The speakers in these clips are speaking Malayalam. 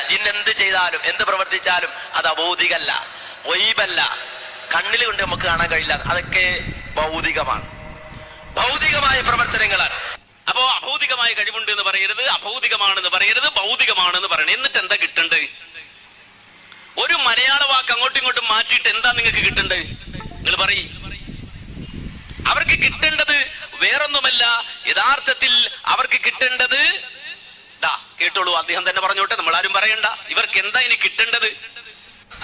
ജിൻ എന്ത് ചെയ്താലും എന്ത് പ്രവർത്തിച്ചാലും അത് അഭൗതികല്ല ഒയ്ബല്ല കണ്ണിൽ കൊണ്ട് നമുക്ക് കാണാൻ കഴിയില്ല. അതൊക്കെ ഭൗതികമാണ്. ഭൗതികമായ പ്രവർത്തനങ്ങളാണ്. അപ്പോ അഭൗതികമായ കഴിവുണ്ട് എന്ന് പറയരുത് അഭൗതികമാണെന്ന് പറയരുത് ഭൗതികമാണെന്ന് പറയണം. എന്നിട്ട് എന്താ കിട്ടണ്ട്? ഒരു മലയാള വാക്ക് അങ്ങോട്ടും ഇങ്ങോട്ടും മാറ്റിയിട്ട് എന്താ നിങ്ങൾക്ക് കിട്ടണ്ട്? നിങ്ങൾ പറയ്. അവർക്ക് കിട്ടേണ്ടത് വേറൊന്നുമല്ല. യഥാർത്ഥത്തിൽ അവർക്ക് കിട്ടേണ്ടത് കേട്ടോളൂ അദ്ദേഹം തന്നെ പറഞ്ഞോട്ടെ നമ്മൾ ആരും പറയണ്ട. ഇവർക്ക് എന്താ ഇനി കിട്ടേണ്ടത്?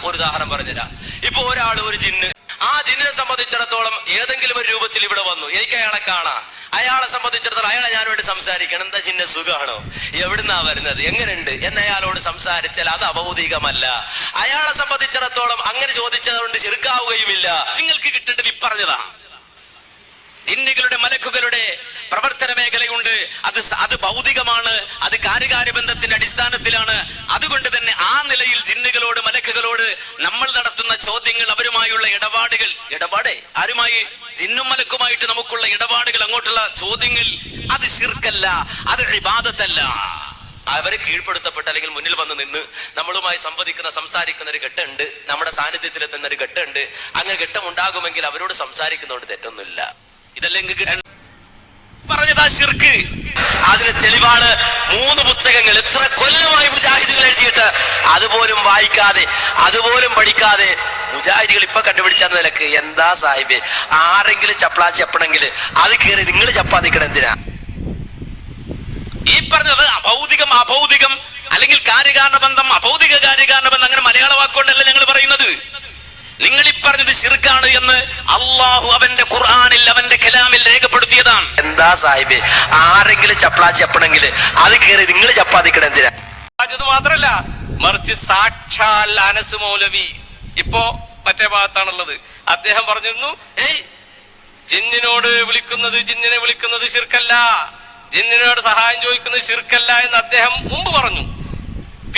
ഒരു ഉദാഹരണം പറഞ്ഞുതരാം. ഇപ്പൊ ഒരാൾ ഒരു ജിന്ന്. ആ ജിന്നിനെ സംബന്ധിച്ചിടത്തോളം ഏതെങ്കിലും ഒരു രൂപത്തിൽ ഇവിടെ വന്നു. എനിക്ക് അയാളെ കാണാം. അയാളെ സംബന്ധിച്ചിടത്തോളം അയാളെ ഞാനോട് സംസാരിക്കണം. എന്താ ജിന്ന സുഖമാണോ എവിടുന്നാ വരുന്നത്? എങ്ങനെയുണ്ട്? എന്ന് അയാളോട് സംസാരിച്ചാൽ അത് അഭൗതികമല്ല. അയാളെ സംബന്ധിച്ചിടത്തോളം അങ്ങനെ ചോദിച്ചതുകൊണ്ട് ചെറുക്കാവുകയുമില്ല നിങ്ങൾക്ക് കിട്ടേണ്ടത് ഇപ്പറഞ്ഞതാ. ജിന്നുകളുടെ മലക്കുകളുടെ പ്രവർത്തന മേഖലയുണ്ട്. അത് അത് ഭൗതികമാണ് അത് കാര്യകാര്യ ബന്ധത്തിന്റെ അടിസ്ഥാനത്തിലാണ്. അതുകൊണ്ട് തന്നെ ആ നിലയിൽ ജിന്നുകളോട് മലക്കുകളോട് നമ്മൾ നടത്തുന്ന ചോദ്യങ്ങൾ അവരുമായുള്ള ഇടപാടുകൾ ഇടപാടേ ആരുമായി? ജിന്നും മലക്കുമായിട്ട് നമുക്കുള്ള ഇടപാടുകൾ അങ്ങോട്ടുള്ള ചോദ്യങ്ങൾ അത് ശിർക്കല്ല അത് ഇബാദത്തല്ല. അവരെ കീഴ്പ്പെടുത്തപ്പെട്ട അല്ലെങ്കിൽ മുന്നിൽ വന്ന് നിന്ന് നമ്മളുമായി സംവദിക്കുന്ന സംസാരിക്കുന്ന ഒരു ഘട്ടമുണ്ട്. നമ്മുടെ സാന്നിധ്യത്തിലെത്തുന്ന ഒരു ഘട്ടമുണ്ട്. അങ്ങനെ ഘട്ടം ഉണ്ടാകുമെങ്കിൽ അവരോട് സംസാരിക്കുന്നതുകൊണ്ട് തെറ്റൊന്നുമില്ല. ഇതല്ലേ പറഞ്ഞതാ ശിർക്ക്. അതിന് തെളിവാണ് മൂന്ന് പുസ്തകങ്ങൾ. എത്ര കൊല്ലമായി മുജാഹിദുകൾ എഴുതിയിട്ട് അതുപോലും വായിക്കാതെ അതുപോലും പഠിക്കാതെ മുജാഹിദികൾ ഇപ്പൊ കണ്ടുപിടിച്ച നിലയ്ക്ക് എന്താ സാഹിബ്? ആരെങ്കിലും ചപ്പളാ ചെപ്പണെങ്കിൽ അത് കയറി നിങ്ങൾ ചപ്പാതിക്കണം എന്തിനാ? ഈ പറഞ്ഞത് അഭൗതികം അഭൗതികം അല്ലെങ്കിൽ കാര്യകാരണ ബന്ധം അഭൗതിക കാര്യകാരണ ബന്ധം അങ്ങനെ മലയാള വാക്കുകൊണ്ടല്ല ഞങ്ങൾ പറയുന്നത്? നിങ്ങൾ ഈ പറഞ്ഞത് ശിർക്കാണ് എന്ന് അള്ളാഹു അവന്റെ ഖുർആാനിൽ അവന്റെ കലാമിൽ രേഖപ്പെടുത്തിയതാണ്. എന്താ സാഹിബ്? ആരെങ്കിലും ചപ്പളാ ചപ്പണെങ്കിൽ അത് കയറി നിങ്ങൾ ചപ്പാതിക്കണം എന്തിനാ? അത് മാത്രല്ല മറിച്ച് സാക്ഷാൽ അനസ് മൗലവി. ഇപ്പോ മറ്റേ ഭാഗത്താണുള്ളത്. അദ്ദേഹം പറഞ്ഞിരുന്നു ഏയ് ജിന്നിനോട് വിളിക്കുന്നത് ജിന്നിനെ വിളിക്കുന്നത് ശിർക്കല്ല. ജിന്നിനോട് സഹായം ചോദിക്കുന്നത് ശിർക്കല്ല എന്ന് അദ്ദേഹം മുമ്പ് പറഞ്ഞു.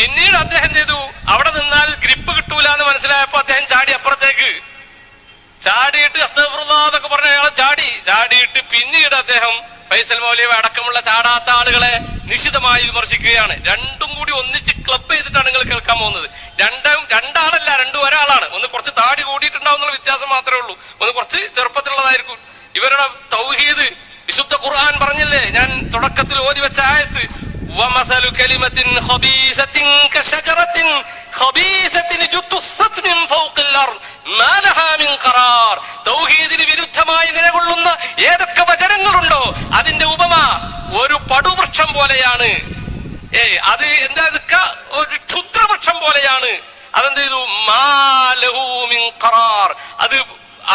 പിന്നീട് അദ്ദേഹം ചെയ്തു. അവിടെ നിന്നാൽ ഗ്രിപ്പ് കിട്ടൂല എന്ന് മനസ്സിലായപ്പോ അദ്ദേഹം ചാടി അപ്പുറത്തേക്ക്. ചാടിയിട്ട് അസ്തഫറുല്ലാ എന്നൊക്കെ പറഞ്ഞ അയാൾ ചാടി. ചാടിയിട്ട് പിന്നീട് അദ്ദേഹം ഫൈസൽ മൗലവി അടക്കമുള്ള ചാടാത്ത ആളുകളെ നിശിതമായി വിമർശിക്കുകയാണ്. രണ്ടും കൂടി ഒന്നിച്ച് ക്ലബ് ചെയ്തിട്ടാണ് നിങ്ങൾ കേൾക്കാൻ പോകുന്നത്. രണ്ടും രണ്ടാളല്ല രണ്ടും ഒരാളാണ്. ഒന്ന് കുറച്ച് താടി കൂടിയിട്ടുണ്ടാവും വ്യത്യാസം മാത്രമേ ഉള്ളൂ. ഒന്ന് കുറച്ച് ചെറുപ്പത്തിലുള്ളതായിരിക്കും. ഇവരുടെ തൗഹീദ് വിശുദ്ധ ഖുർആൻ പറഞ്ഞില്ലേ? ഞാൻ തുടക്കത്തിൽ ഓതി വെച്ച ആയത്ത് ومثل كلمة خبيثة كشجرة خبيثة اجتثت من فوق الأرض ما لها من قرار തൗഹീദിന് വിരുദ്ധമായി നിലകൊള്ളുന്ന ഏതൊക്കെ വചനങ്ങളുണ്ടോ അതിന്റെ ഉപമ ഒരു പടുവൃക്ഷം പോലെയാണ് ഏ അത് എന്താ നിക്ക ഒരു ക്ഷുദ്രവൃക്ഷം പോലെയാണ് അതെന്ത് ചെയ്തു മാ ലഹു മിൻ ഖറാർ അത്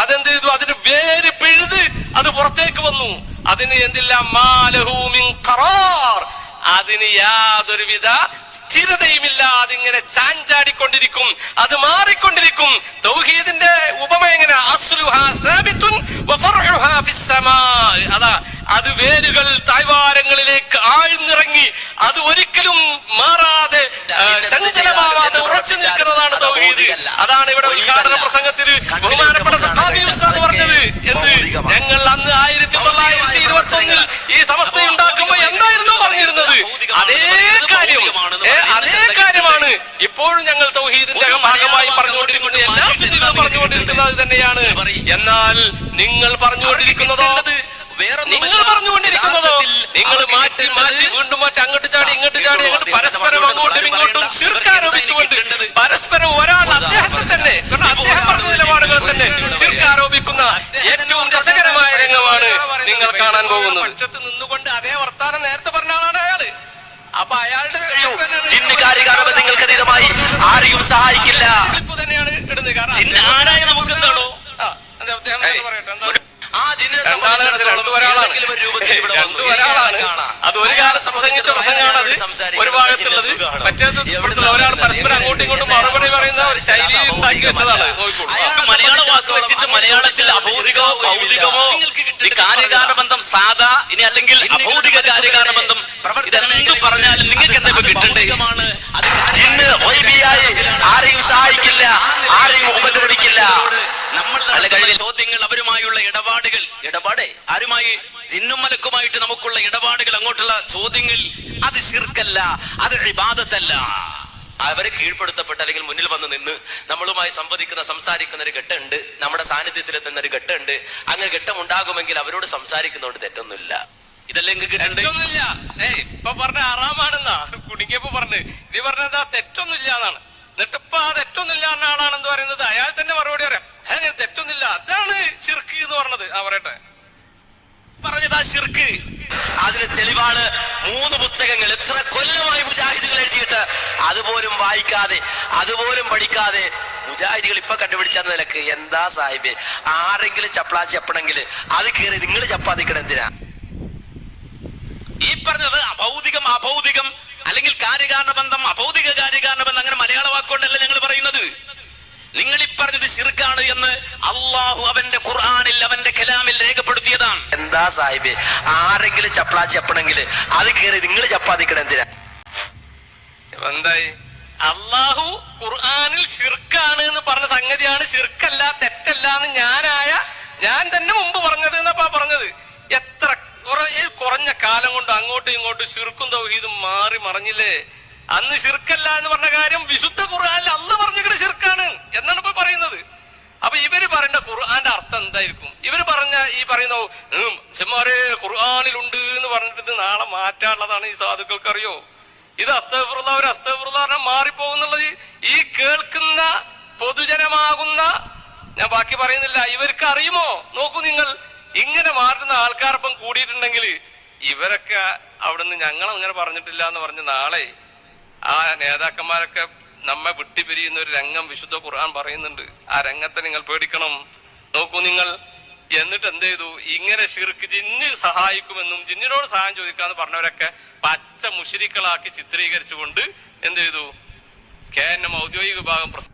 അതെന്ത് ചെയ്തു അതിന് വേര് പിഴുത് അത് പുറത്തേക്ക് വന്നു അതിന് എന്തില്ല മാ ലഹു മിൻ ഖറാർ അതിന് യാതൊരുവിധ സ്ഥിരതയുമില്ല. അതിങ്ങനെ ചാഞ്ചാടിക്കൊണ്ടിരിക്കും. അത് മാറിക്കൊണ്ടിരിക്കും. തൗഹീദിന്റെ ഉപമ എങ്ങനെ? അതാ അത് വേരുകൾ തായ്വാരങ്ങളിലേക്ക് ആഴ്ന്നിറങ്ങി അത് ഒരിക്കലും മാറാതെ ചഞ്ചലമാവാതെ ഉറച്ചു നിൽക്കുന്നതാണ് തൗഹീദ് അതാണ് ഇവിടെ ഉദ്ഘാടന പ്രസംഗത്തിൽ ബഹുമാനപ്പെട്ട സഖാഫി ഉസ്താദ് പറഞ്ഞത്. എന്ന് ഞങ്ങൾ അന്ന് ആയിരത്തി തൊള്ളായിരത്തി ഇരുപത്തി ഒന്നിൽ ഈ സമസ്ത ഉണ്ടാക്കുമ്പോ എന്തായിരുന്നു പറഞ്ഞിരുന്നത്? അതേ കാര്യം. അതേ കാര്യമാണ്. ഇപ്പോഴും ഞങ്ങൾ തൗഹീദിന്റെ ഭാഗമായി പറഞ്ഞുകൊണ്ടിരിക്കുന്നത് എല്ലാ സുന്നികളും പറഞ്ഞുകൊണ്ടിരിക്കുന്നത് തന്നെയാണ്. എന്നാൽ നിങ്ങൾ പറഞ്ഞുകൊണ്ടിരിക്കുന്നതോ നിങ്ങൾ പറഞ്ഞുകൊണ്ടിരിക്കുന്നതോ നിങ്ങൾ മാറ്റി മാറ്റി വീണ്ടും മാറ്റി അങ്ങോട്ട് ചാടി ഇങ്ങോട്ട് ചാടി അങ്ങോട്ട് പരസ്പരം അങ്ങോട്ടും ഇങ്ങോട്ടും ചുരുക്കാരോപിച്ചുകൊണ്ട് പരസ്പരം ഒരാൾ അദ്ദേഹത്തെ തന്നെ കാരണം അദ്ദേഹം പറഞ്ഞ നിലപാടുകൾ തന്നെ ചുരുക്കാരോപിക്കുന്ന ഏറ്റവും രസകരമായ രംഗമാണ് നിങ്ങൾ കാണാൻ പോകുന്നത് പക്ഷത്ത് നിന്നുകൊണ്ട് അതേ വർത്താനം നേരത്തെ പറഞ്ഞ ആളാണ് അയാൾ അപ്പൊ അയാളുടെ നിങ്ങൾക്കെതിരമായി ആരെയും സഹായിക്കില്ല തന്നെയാണ് ഇടുന്നത് കാരണം ആരായ നമുക്ക് എന്താണോ അതെ, അദ്ദേഹം പറയട്ടെ എന്താണ്? രണ്ടു ഒരാളാണ്. രണ്ടു ഒരാളാണ്. അത് ഒരു കാലം പ്രസംഗിച്ച പ്രസംഗമാണ് അത് ഒരു ഭാഗത്തുള്ളത് മറ്റേത് എവിടുന്നാ ഒരാൾ പരസ്പരം അങ്ങോട്ടും ഇങ്ങോട്ടും മറുപടി പറയുന്ന ഒരു ശൈലി ഉണ്ടാക്കി വെച്ചതാണ്. മലയാള വാക്ക് വെച്ചിട്ട് മലയാളത്തിൽ അഭൗതികമോ ഭൗതികമോ ഈ കാര്യകാരണ ബന്ധം സാധാ ഇനി അല്ലെങ്കിൽ അഭൗതിക കാര്യകാരണ ബന്ധം ഇതെന്ത് പറഞ്ഞാലും നിങ്ങൾക്ക് എന്താ കിട്ടണ്ടേ? ഒയ്ബിയായി ആരെയും സഹായിക്കില്ല. ആരെയും ഉപദ്രവിക്കില്ല. നമ്മൾ നടത്തുന്ന ചോദ്യങ്ങൾ അവരുമായുള്ള ഇടപാടുകൾ? ഇടപാടേ ആരുമായി ജിന്നും മലക്കുമായിട്ട് നമുക്കുള്ള ഇടപാടുകൾ അങ്ങോട്ടുള്ള ചോദ്യങ്ങൾ അത് ശിർക്കല്ല അത് ഇബാദത്തല്ല. അവരെ കീഴ്പ്പെടുത്തപ്പെട്ട അല്ലെങ്കിൽ മുന്നിൽ വന്ന് നിന്ന് നമ്മളുമായി സംവദിക്കുന്ന സംസാരിക്കുന്ന ഒരു ഘട്ടമുണ്ട് നമ്മുടെ സാന്നിധ്യത്തിലെത്തുന്ന ഒരു ഘട്ടമുണ്ട്. അങ്ങനെ ഘട്ടം ഉണ്ടാകുമെങ്കിൽ അവരോട് സംസാരിക്കുന്നതുകൊണ്ട് തെറ്റൊന്നുമില്ല. ഇതല്ലെങ്കിൽ തെറ്റൊന്നുമില്ല. ഏയ് ആറാമാണെന്നാ. കുടുങ്ങിയപ്പോ പറഞ്ഞു. ഇത് പറഞ്ഞത് തെറ്റൊന്നുമില്ല എന്നാണ്. എന്നിട്ട് ഇപ്പൊ ആ തെറ്റൊന്നുമില്ല എന്ന ആളാണെന്ന് പറയുന്നത് അയാൾ തന്നെ മറുപടി പറയാം. അതാണ് ശിർക്ക് എന്ന് പറഞ്ഞത്. ആ പറയട്ടെ. പറഞ്ഞതാ ശിർക്ക്. അതിന് തെളിവാണ് മൂന്ന് പുസ്തകങ്ങൾ. എത്ര കൊല്ലമായി മുജാഹിദുകൾ എഴുതിയിട്ട് അതുപോലും വായിക്കാതെ അതുപോലും പഠിക്കാതെ മുജാഹിദികൾ ഇപ്പൊ കണ്ടുപിടിച്ച നിലയ്ക്ക് എന്താ സാഹിബ്? ആരെങ്കിലും ചപ്പളാ ചപ്പണെങ്കിൽ അത് കയറി നിങ്ങൾ ചപ്പാത്തിക്കണം എന്തിനാ? ഈ പറഞ്ഞത് അഭൗതികം അഭൗതികം അല്ലെങ്കിൽ കാര്യകാരണ ബന്ധം അഭൗതിക കാര്യകാരണ ബന്ധം അങ്ങനെ മലയാള വാക്കുകൊണ്ടല്ല ഞങ്ങൾ പറയുന്നത്? നിങ്ങൾ ഈ പറഞ്ഞത് ശിർക്കാണ് എന്ന് അള്ളാഹു അവന്റെ ഖുർആാനിൽ അവന്റെ കലാമിൽ രേഖപ്പെടുത്തിയതാണ്. എന്താ സാഹിബ്? ആരെങ്കിലും ചപ്പളാ ചപ്പണെങ്കിൽ അത് കയറി നിങ്ങൾ ചപ്പാതിക്കണം എന്തിനാ? എന്തായി? അള്ളാഹു ഖുർആാനിൽ ഷിർക്കാണ് എന്ന് പറഞ്ഞ സംഗതിയാണ്. ഷിർക്കല്ല തെറ്റല്ല എന്ന് ഞാനായ ഞാൻ തന്നെ മുമ്പ് പറഞ്ഞത് എന്നപ്പാ പറഞ്ഞത്. എത്ര കുറേ കുറഞ്ഞ കാലം കൊണ്ട് അങ്ങോട്ടും ഇങ്ങോട്ടും ഷിർക്കും തൗഹീദും മാറി മറിഞ്ഞില്ലേ? അന്ന് ഷിർക്കല്ല എന്ന് പറഞ്ഞ കാര്യം വിശുദ്ധ ഖുർആാനിൽ അന്ന് പറഞ്ഞിട്ട് ഷിർക്കാണ് എന്നാണ് ഇപ്പൊ പറയുന്നത്. അപ്പൊ ഇവർ പറയേണ്ട ഖുർആന്റെ അർത്ഥം എന്തായിരിക്കും? ഇവർ പറഞ്ഞ ഈ പറയുന്ന ചെമ്മാരെ ഖുർആാനിലുണ്ട് എന്ന് പറഞ്ഞിട്ട് നാളെ മാറ്റാനുള്ളതാണ് ഈ സാധുക്കൾക്ക് അറിയോ ഇത് അസ്തഫുറുള്ള ഒരു അസ്തഫുറുള്ള മാറിപ്പോകുന്നുള്ളത് ഈ കേൾക്കുന്ന പൊതുജനമാകുന്ന ഞാൻ ബാക്കി പറയുന്നില്ല ഇവർക്ക് അറിയുമോ നോക്കൂ നിങ്ങൾ ഇങ്ങനെ മാറുന്ന ആൾക്കാരൊപ്പം കൂടിയിട്ടുണ്ടെങ്കിൽ ഇവരൊക്കെ അവിടുന്ന് ഞങ്ങൾ അങ്ങനെ പറഞ്ഞിട്ടില്ല എന്ന് പറഞ്ഞ് നാളെ ആ നേതാക്കന്മാരൊക്കെ നമ്മെ വിട്ടുപിരിയുന്ന ഒരു രംഗം വിശുദ്ധ ഖുർആൻ പറയുന്നുണ്ട്. ആ രംഗത്തെ നിങ്ങൾ പേടിക്കണം. നോക്കൂ നിങ്ങൾ എന്നിട്ട് എന്ത് ചെയ്തു? ഇങ്ങനെ ശിർക്ക് ജിന്ന് സഹായിക്കുമെന്നും ജിന്നിനോട് സഹായം ചോദിക്കാന്ന് പറഞ്ഞവരൊക്കെ പച്ച മുഷിരിക്കളാക്കി ചിത്രീകരിച്ചുകൊണ്ട് എന്ത് ചെയ്തു? കേരളം ഔദ്യോഗിക വിഭാഗം പ്രസ